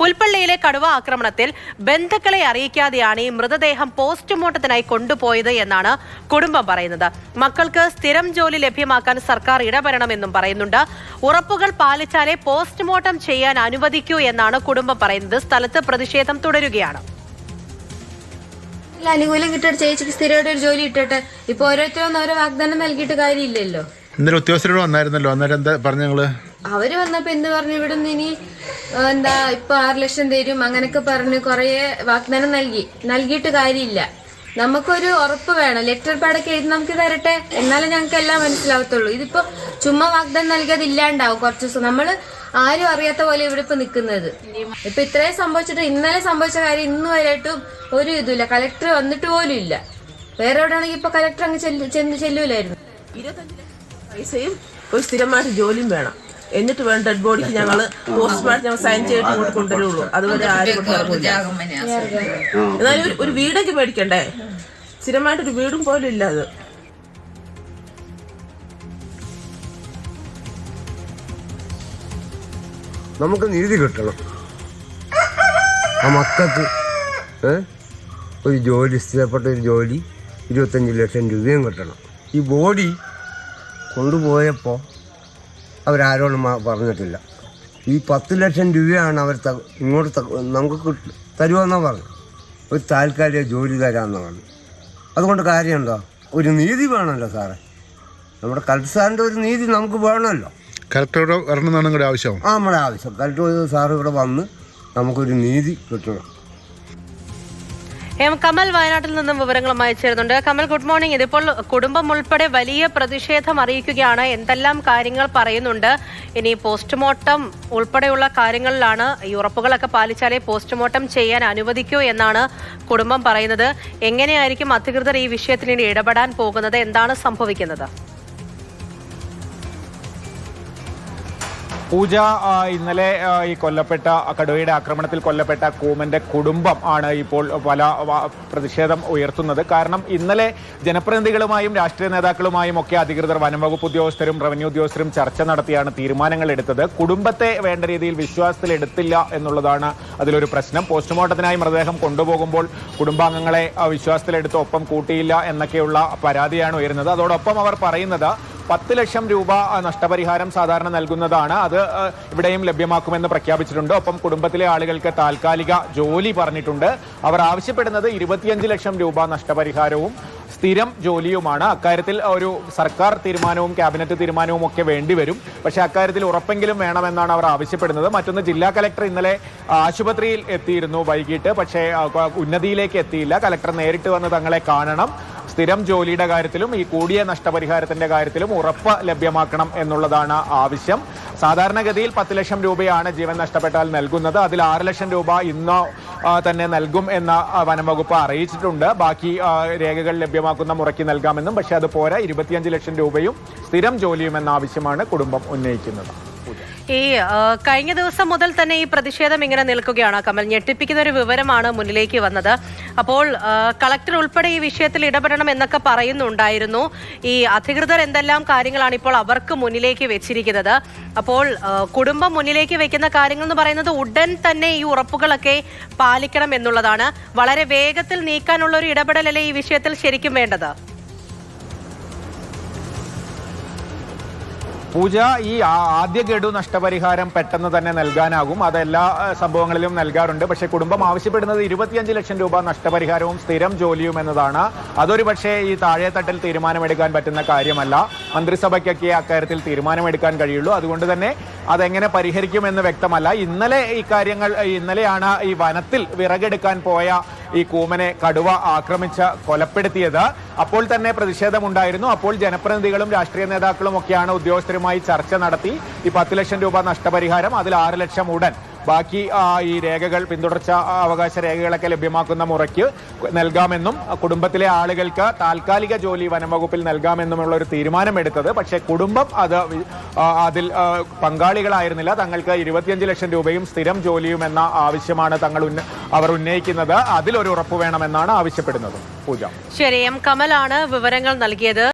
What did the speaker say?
പുൽപ്പള്ളിയിലെ കടുവ ആക്രമണത്തിൽ ബന്ധുക്കളെ അറിയിക്കാതെയാണ് ഈ മൃതദേഹം പോസ്റ്റ്മോർട്ടത്തിനായി കൊണ്ടുപോയത് എന്നാണ് കുടുംബം പറയുന്നത്. മക്കൾക്ക് സ്ഥിരം ജോലി ലഭ്യമാക്കാൻ സർക്കാർ ഇടപെടണമെന്നും പറയുന്നുണ്ട്. ഉറപ്പുകൾ പാലിച്ചാലേ പോസ്റ്റ്മോർട്ടം ചെയ്യാൻ അനുവദിക്കൂ എന്നാണ് കുടുംബം പറയുന്നത്. സ്ഥലത്ത് പ്രതിഷേധം തുടരുകയാണ്. അനുകൂലം കിട്ടട്ടെ ചേച്ചിക്ക് സ്ഥിരമായിട്ട് ഒരു ജോലി ഇട്ടട്ടെ ഇപ്പൊ ഓരോരുത്തരും ഓരോ വാഗ്ദാനം നൽകിയിട്ട് കാര്യമില്ലല്ലോ. ഇന്നലെ ഉദ്യോഗസ്ഥരോട് വന്നായിരുന്നല്ലോ. അന്നേരം എന്താ പറഞ്ഞു ഞങ്ങൾ അവർ വന്നപ്പോ എന്ത് പറഞ്ഞു? ഇവിടുന്ന് ഇനി എന്താ ഇപ്പൊ ആറ് ലക്ഷം തരും അങ്ങനൊക്കെ പറഞ്ഞ് കൊറേ വാഗ്ദാനം നൽകി. നൽകിയിട്ട് കാര്യമില്ല. നമുക്കൊരു ഉറപ്പ് വേണം. ലെറ്റർ പാടൊക്കെ എഴുതി നമുക്ക് തരട്ടെ? എന്നാലേ ഞങ്ങൾക്ക് എല്ലാം മനസ്സിലാവത്തുള്ളൂ. ഇതിപ്പോ ചുമ്മാ വാഗ്ദാനം നൽകിയത് ഇല്ലാണ്ടാവും കുറച്ച് ദിവസം. നമ്മൾ ആരും അറിയാത്ത പോലെ ഇവിടെ ഇപ്പൊ നിൽക്കുന്നത് ഇപ്പൊ ഇത്രയും സംഭവിച്ചിട്ട് ഇന്നലെ സംഭവിച്ച കാര്യം ഇന്ന് വരെയായിട്ടും ഒരു ഇതുമില്ല. കലക്ടർ വന്നിട്ട് പോലും ഇല്ല. വേറെ എവിടെയാണെങ്കിൽ ഇപ്പൊ കലക്ടർ അങ്ങ് ചെല്ലൂലായിരുന്നു. ഇരുപത്തഞ്ച് പൈസയും ഒരു സ്ഥിരമായിട്ട് ജോലിയും വേണം. എന്നിട്ട് വേണം ഡെഡ് ബോഡിക്ക് ഞങ്ങൾ പോസ്റ്റ്മോർട്ടം ഞങ്ങൾ സൈൻ ചെയ്തിട്ട് ഇങ്ങോട്ട് കൊണ്ടുവരുള്ളൂ. അതുവരെ ആരും എന്നാലും ഒരു- ഒരു വീടൊക്കെ മേടിക്കണ്ടേ? സ്ഥിരമായിട്ട് ഒരു വീടും പോലും ഇല്ല അത്. നമുക്ക് നീതി കിട്ടണം. ആ മക്കൾക്ക് ഏ, ഒരു ജോലി സ്ഥിരപ്പെട്ട ഒരു ജോലി ഇരുപത്തഞ്ച് ലക്ഷം രൂപയും കിട്ടണം. ഈ ബോഡി കൊണ്ടുപോയപ്പോൾ അവരാരോടും പറഞ്ഞിട്ടില്ല. ഈ പത്ത് ലക്ഷം രൂപയാണ് അവർ ഇങ്ങോട്ട് നമുക്ക് തരുമെന്നാണ് പറഞ്ഞു. ഒരു താൽക്കാലിക ജോലി തരാമെന്ന് പറഞ്ഞു. അതുകൊണ്ട് കാര്യമുണ്ടോ ഒരു നീതി വേണമല്ലോ സാറേ. നമ്മുടെ കളക്ടർ സാറിന്റെ ഒരു നീതി നമുക്ക് വേണമല്ലോ. കലക്ടറോട് വരണമെന്നാണ് നിങ്ങളുടെ ആവശ്യം. ആ നമ്മുടെ ആവശ്യം. കലക്ടർ സാർ ഇവിടെ വന്ന് നമുക്കൊരു നീതി കിട്ടണം. എം കമൽ വയനാട്ടിൽ നിന്നും വിവരങ്ങളുമായി ചേരുന്നുണ്ട്. കമൽ ഗുഡ് മോർണിംഗ് ഇതിപ്പോൾ കുടുംബം ഉൾപ്പെടെ വലിയ പ്രതിഷേധം അറിയിക്കുകയാണ്. എന്തെല്ലാം കാര്യങ്ങൾ പറയുന്നുണ്ട്? ഇനി പോസ്റ്റ്മോർട്ടം ഉൾപ്പെടെയുള്ള കാര്യങ്ങളിലാണ് ഈ ഉറപ്പുകളൊക്കെ പാലിച്ചാലേ പോസ്റ്റ്മോർട്ടം ചെയ്യാൻ അനുവദിക്കൂ എന്നാണ് കുടുംബം പറയുന്നത്. എങ്ങനെയായിരിക്കും അധികൃതർ ഈ വിഷയത്തിൽ ഇടപെടാൻ പോകുന്നത്? എന്താണ് സംഭവിക്കുന്നത്? പൂജ ഇന്നലെ ഈ കൊല്ലപ്പെട്ട കടുവയുടെ ആക്രമണത്തിൽ കൊല്ലപ്പെട്ട കൂമന്റെ കുടുംബം ആണ് ഇപ്പോൾ പല പ്രതിഷേധം ഉയർത്തുന്നത്. കാരണം ഇന്നലെ ജനപ്രതിനിധികളുമായും രാഷ്ട്രീയ നേതാക്കളുമായും ഒക്കെ അധികൃതർ വനംവകുപ്പ് ഉദ്യോഗസ്ഥരും റവന്യൂ ഉദ്യോഗസ്ഥരും ചർച്ച നടത്തിയാണ് തീരുമാനങ്ങൾ എടുത്തത് കുടുംബത്തെ വേണ്ട രീതിയിൽ വിശ്വാസത്തിൽ എടുത്തില്ല എന്നുള്ളതാണ് അതിലൊരു പ്രശ്നം. പോസ്റ്റ്മോർട്ടത്തിനായി മൃതദേഹം കൊണ്ടുപോകുമ്പോൾ കുടുംബാംഗങ്ങളെ വിശ്വാസത്തിലെടുത്ത് ഒപ്പം കൂട്ടിയില്ല എന്നൊക്കെയുള്ള പരാതിയാണ് ഉയരുന്നത്. അതോടൊപ്പം അവർ പറയുന്നത് പത്ത് ലക്ഷം രൂപ നഷ്ടപരിഹാരം സാധാരണ നൽകുന്നതാണ്. അത് ഇവിടെയും ലഭ്യമാക്കുമെന്ന് പ്രഖ്യാപിച്ചിട്ടുണ്ട്. ഒപ്പം കുടുംബത്തിലെ ആളുകൾക്ക് താൽക്കാലിക ജോലി പറഞ്ഞിട്ടുണ്ട്. അവർ ആവശ്യപ്പെടുന്നത് ഇരുപത്തിയഞ്ച് ലക്ഷം രൂപ നഷ്ടപരിഹാരവും സ്ഥിരം ജോലിയുമാണ്. അക്കാര്യത്തിൽ ഒരു സർക്കാർ തീരുമാനവും ക്യാബിനറ്റ് തീരുമാനവും ഒക്കെ വേണ്ടിവരും പക്ഷേ അക്കാര്യത്തിൽ ഉറപ്പെങ്കിലും വേണമെന്നാണ് അവർ ആവശ്യപ്പെടുന്നത്. മറ്റൊന്ന് ജില്ലാ കലക്ടർ ഇന്നലെ ആശുപത്രിയിൽ എത്തിയിരുന്നു വൈകിട്ട്. പക്ഷേ ഉന്നതിയിലേക്ക് എത്തിയില്ല. കലക്ടർ നേരിട്ട് വന്ന് തങ്ങളെ കാണണം. സ്ഥിരം ജോലിയുടെ കാര്യത്തിലും ഈ കൂടിയ നഷ്ടപരിഹാരത്തിന്റെ കാര്യത്തിലും ഉറപ്പ് ലഭ്യമാക്കണം എന്നുള്ളതാണ് ആവശ്യം. സാധാരണഗതിയിൽ പത്ത് ലക്ഷം രൂപയാണ് ജീവൻ നഷ്ടപ്പെട്ടാൽ നൽകുന്നത്. അതിൽ ആറ് ലക്ഷം രൂപ ഇന്ന് തന്നെ നൽകും എന്ന വനംവകുപ്പ് അറിയിച്ചിട്ടുണ്ട്. ബാക്കി രേഖകൾ ലഭ്യമാക്കുന്ന മുറയ്ക്ക് നൽകാമെന്നും പക്ഷേ അത് പോരാ. ഇരുപത്തിയഞ്ച് ലക്ഷം രൂപയും സ്ഥിരം ജോലിയും എന്ന ആവശ്യമാണ് കുടുംബം ഉന്നയിക്കുന്നത്. ഈ കഴിഞ്ഞ ദിവസം മുതൽ തന്നെ ഈ പ്രതിഷേധം ഇങ്ങനെ നിൽക്കുകയാണ്. കമൽ ഞെട്ടിപ്പിക്കുന്ന ഒരു വിവരമാണ് മുന്നിലേക്ക് വന്നത്. അപ്പോൾ കളക്ടർ ഉൾപ്പെടെ ഈ വിഷയത്തിൽ ഇടപെടണം എന്നൊക്കെ പറയുന്നുണ്ടായിരുന്നു. ഈ അധികൃതർ എന്തെല്ലാം കാര്യങ്ങളാണ് ഇപ്പോൾ അവർക്ക് മുന്നിലേക്ക് വെച്ചിരിക്കുന്നത്? അപ്പോൾ കുടുംബം മുന്നിലേക്ക് വെക്കുന്ന കാര്യങ്ങൾ എന്ന് പറയുന്നത് ഉടൻ തന്നെ ഈ ഉറപ്പുകളൊക്കെ പാലിക്കണം എന്നുള്ളതാണ്. വളരെ വേഗത്തിൽ നീക്കാനുള്ള ഒരു ഇടപെടലല്ലേ ഈ വിഷയത്തിൽ ശരിക്കും വേണ്ടത്? പൂജ ഈ ആദ്യ ഗഡു നഷ്ടപരിഹാരം പെട്ടെന്ന് തന്നെ നൽകാനാകും. അത് എല്ലാ സംഭവങ്ങളിലും നൽകാറുണ്ട്. പക്ഷെ കുടുംബം ആവശ്യപ്പെടുന്നത് ഇരുപത്തിയഞ്ച് ലക്ഷം രൂപ നഷ്ടപരിഹാരവും സ്ഥിരം ജോലിയും എന്നതാണ്. അതൊരു പക്ഷേ ഈ താഴെത്തട്ടിൽ തീരുമാനമെടുക്കാൻ പറ്റുന്ന കാര്യമല്ല. മന്ത്രിസഭയ്ക്കൊക്കെ അക്കാര്യത്തിൽ തീരുമാനമെടുക്കാൻ കഴിയുള്ളൂ. അതുകൊണ്ട് തന്നെ അതെങ്ങനെ പരിഹരിക്കുമെന്ന് വ്യക്തമല്ല. ഇന്നലെ ഈ കാര്യങ്ങൾ ഇന്നലെയാണ് ഈ വനത്തിൽ വിറകെടുക്കാൻ പോയ ഈ കൂമനെ കടുവ ആക്രമിച്ച കൊലപ്പെടുത്തിയത്. അപ്പോൾ തന്നെ പ്രതിഷേധമുണ്ടായിരുന്നു. അപ്പോൾ ജനപ്രതിനിധികളും രാഷ്ട്രീയ നേതാക്കളും ഒക്കെയാണ് ഉദ്യോഗസ്ഥരുമായി ചർച്ച നടത്തി ഈ പത്ത് ലക്ഷം രൂപ നഷ്ടപരിഹാരം അതിൽ ആറ് ലക്ഷം ഉടൻ ബാക്കി ഈ രേഖകൾ പിന്തുടർച്ച അവകാശ രേഖകളൊക്കെ ലഭ്യമാക്കുന്ന മുറയ്ക്ക് നൽകാമെന്നും കുടുംബത്തിലെ ആളുകൾക്ക് താൽക്കാലിക ജോലി വനംവകുപ്പിൽ നൽകാമെന്നുമുള്ള ഒരു തീരുമാനമെടുത്തത്. പക്ഷേ കുടുംബം അത് അതിൽ പങ്കാളികളായിരുന്നില്ല. തങ്ങൾക്ക് ഇരുപത്തിയഞ്ച് ലക്ഷം രൂപയും സ്ഥിരം ജോലിയും എന്ന ആവശ്യമാണ് തങ്ങൾ അവർ ഉന്നയിക്കുന്നത്. അതിലൊരു ഉറപ്പ് വേണമെന്നാണ് ആവശ്യപ്പെടുന്നത്. പൂജ. ശരി എം. കമലാണ് വിവരങ്ങൾ നൽകിയത്.